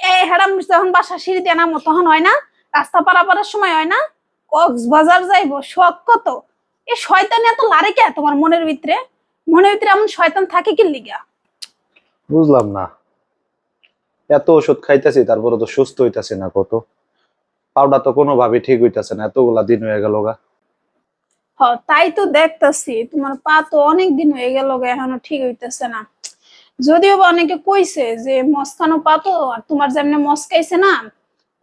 এই হেরাম যখন বাসা সিঁড়ি দিয়ে নামো তখন হয় না? রাস্তা পারাপারের সময় হয় না? কক্সবাজার যাইবো শখ কত? এই শয়তান এত লারে কে তোমার মনের ভিতরে? মনের ভিতরে এমন শয়তান থাকে কি লিগা? বুঝলাম না। এত ওষুধ খাইতেছি তারপরে তো সুস্থ হইতাছে না কত? পাউডার তো কোনোভাবে ঠিক হইতাছে না এতগুলা দিন হয়ে গেল গা। হ তাই তো দেখতাছি তোমার পা তো অনেক দিন হয়ে গেল গো, এখনও ঠিক হইতেছে না। যদিও বা অনেকে কইছে যে মস্কানো পা তো আর তোমার যেমনি মস্কাইছে না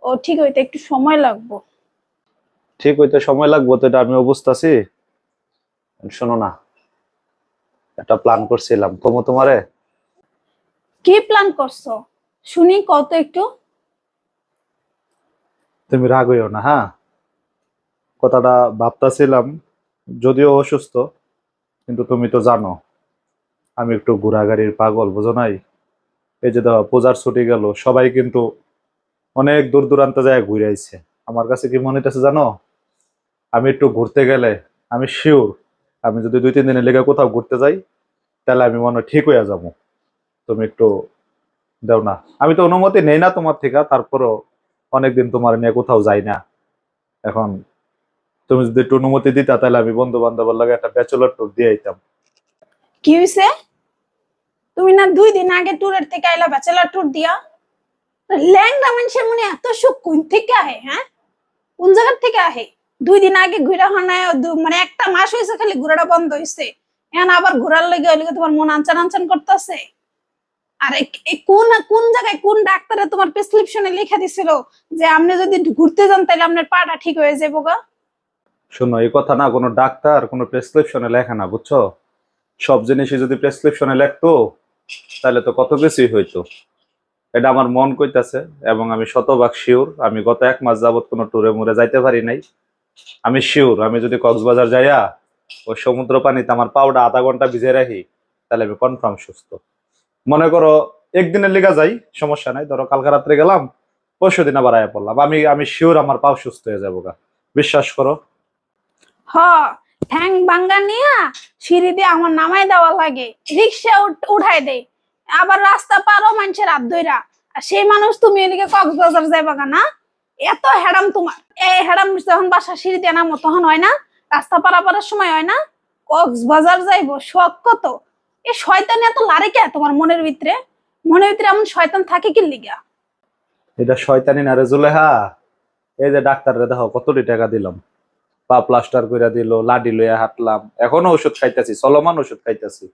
ও ঠিক হইতে একটু সময় লাগবো। ঠিক হইতে সময় লাগবো তো এটা আমিও বুঝতেছি। শোনো না একটা প্ল্যান করছিলাম। কমো তোমারে? কি প্ল্যান করছ? শুনি কত একটু। তুমি রাগ হইও না হ্যাঁ? কথাটা ভাবতাছিলাম যদিও অসুস্থ কিন্তু তুমি তো জানো। আমি একটু ঘোরাগাড়ির পাগল, বুঝো নাই? এই যে দেখো, পূজার ছুটি গেল, সবাই কিন্তু অনেক দূর দূরান্ত যায় ঘুরে আইছে। আমার কাছে কি মনে হইতেছে জানো? আমি একটু ঘুরতে গেলে, আমি শিওর আমি যদি দুই, তিন দিনের লেগে কোথাও ঘুরতে যাই, তাহলে আমি মনে হয় ঠিক হইয়া যাব। তুমি একটু দাও না। আমি তো অনুমতি নেই না তোমার থেকে, তারপরও অনেকদিন তোমার নিয়ে কোথাও যাই না। এখন তুমি যদি একটু অনুমতি দিতা, তাহলে আমি বন্ধু বান্ধবের লাগে একটা ব্যাচেলর ট্যুর দিয়ে আইতাম। কি হইছে? তুমি না দুই দিন আগে ট্যুরের থেকে আইলা ব্যাচেলার ট্যুর দিয়া? ল্যাংড়া মানুষের মনে এত সুখ কোন থেকে আহে হ্যাঁ? কোন জায়গার থেকে আহে? দুই দিন আগে ঘুরা মানে একটা মাস হয়েছে খালি বন্ধ হয়েছে এখন আবার লেগে ওই তোমার মন আনচান আনচান করতেছে। আর কোন কোন জায়গায় কোন ডাক্তারে তোমার প্রেসক্রিপশনে লিখে দিছিল যে আপনি যদি ঘুরতে যান তাহলে আপনার পাটা ঠিক হয়ে যাব গা? শোনো, এই কথা না কোনো ডাক্তার কোনো প্রেসক্রিপশনে লেখা না, বুঝছ? সব জিনিসই যদি প্রেসক্রিপশনে লেখতো, তাহলে তো কত কিছুই হইতো। এটা আমার মন কইতাছে, এবং আমি শতভাগ শিওর আমি গত এক মাস যাবত কোনো ট্যুরে মুরে যাইতে পারি নাই। আমি শিওর আমি যদি কক্সবাজার যাইয়া ওই সমুদ্র পানিতে আমার পাউডা আধা ঘণ্টা ভিজে রাখি, তাহলে আমি কনফার্ম সুস্থ। মনে করো, একদিনের লিগা যাই, সমস্যা নাই। ধরো কালকে রাত্রে গেলাম, পরশু দিন আবার আয়া পড়লাম। আমি আমি শিওর আমার পাও সুস্থ হয়ে যাব গা। বিশ্বাস করো। হ ঠ্যাং বাঙ্গা নিয়া সিঁড়ি দিয়ে আমার নামাই দেওয়া লাগে। রিক্সা উঠাই দেয় আবার রাস্তা পারো মানুষের হাত ধইরা। সেই মানুষ তুমি এদিকে কক্সবাজার যাইবা না এত হেডাম তোমার। এই হেডাম যখন বাসা সিঁড়ি দিয়ে নামো তখন হয় না? রাস্তা পারাপারের সময় হয় না? কক্সবাজার যাইবো, শখ কত? এ শয়তান এত লারে কে তোমার মনের ভিতরে? মনের ভিতরে এমন শয়তান থাকে কি লিগা? এটা শয়তানি না রে জুলেহা। এই যে ডাক্তাররে দেখো, কতটি টাকা দিলাম। পা প্লাস্টার করে দিল, লাডি লইয়া হাঁটলাম। এখনও ওষুধ খাইতেছি, চলমান ওষুধ খাইতেছি।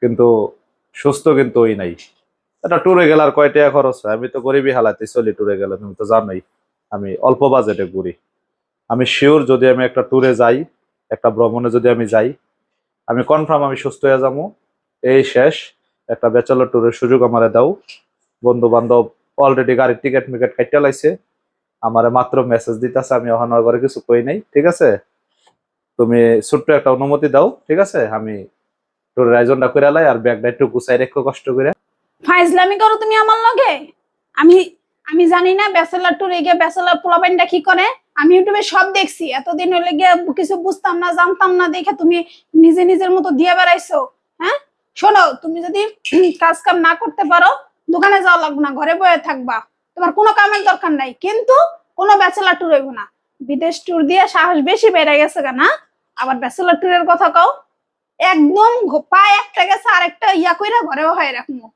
কিন্তু সুস্থ কিন্তু ওই নাই। এটা ট্যুরে গেলে আর কয় টাকা খরচ হয়? আমি তো গরিবই হালাতে চলি ট্যুরে গেলে, তুমি তো জানোই। আমি অল্প বাজেটে ঘুরি। আমি শিওর যদি আমি একটা ট্যুরে যাই, একটা ভ্রমণে যদি আমি যাই, আমি কনফার্ম আমি সুস্থ হয়ে যাব। এই শেষ। একটা ব্যাচেলর ট্যুরের সুযোগ আমারে দাও। বন্ধু বান্ধব অলরেডি গাড়ির টিকিট মিকেট কাইটা লাইছে। আমারে মাত্র মেসেজ দিতেছে, আমি ওখানে কিছু কই নাই, ঠিক আছে? তুমি ছোট্ট একটা অনুমতি দাও, ঠিক আছে? আমি আয়োজনটা করে লাই আর ব্যাগটা একটু গুছাই রেখো কষ্ট করে। ফাইজলামি করো তুমি আমার লগে? আমি আমি জানি না ব্যাচেলার ট্যুরে গিয়ে ব্যাচেলার কি করে। আমি ইউটিউবে সব দেখছি, এতদিন হলে গিয়ে কিছু বুঝতাম না, জানতাম না, দেখে তুমি নিজে নিজের মতো দিয়ে বেড়াইছো হ্যাঁ? শোনো, তুমি যদি কাজ কাম না করতে পারো, দোকানে যাওয়া লাগবে না, ঘরে বয়ে থাকবা। তোমার কোনো কামের দরকার নাই। কিন্তু কোনো ব্যাচেলার ট্যুর হইব না। বিদেশ ট্যুর দিয়ে সাহস বেশি বেড়ে গেছে গা না? আবার ব্যাচেলার ট্যুরের কথা কও। একদম ঘ- পা একটা গেছে, আরেকটা ইয়া কইরা ঘরেও হয় রাখব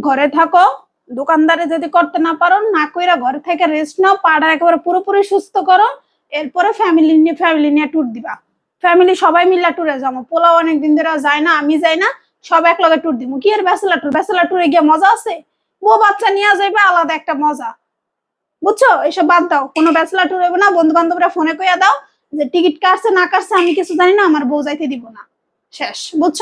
ঘরে থাকো, দোকানদারে যদি করতে না পারো, না কইরা ঘরে থেকে রেস্ট নাও পাড়া একেবারে পুরোপুরি সুস্থ করো। এরপরে ফ্যামিলি নিয়ে ফ্যামিলি নিয়ে ট্যুর দিবা। ফ্যামিলি সবাই মিলে ট্যুরে যাব। পোলাও অনেকদিন ধরে যায় না, আমি যাই না, সব এক লগে ট্যুর দিব কি আর ব্যাচেলার ট্যুর ব্যাচেলার ট্যুরে গিয়ে মজা আছে? বউ বাচ্চা নিয়ে যাইবে, আলাদা একটা মজা। বুঝছ? এসব বাদ দাও। কোনো ব্যাচেলার ট্যুর না বন্ধু বান্ধবরা ফোনে কইয়া দাও যে, টিকিট কাটছে, না কাটছে, আমি কিছু জানি না, আমার বউ যাইতে দিব না। শেষ। বুঝছ?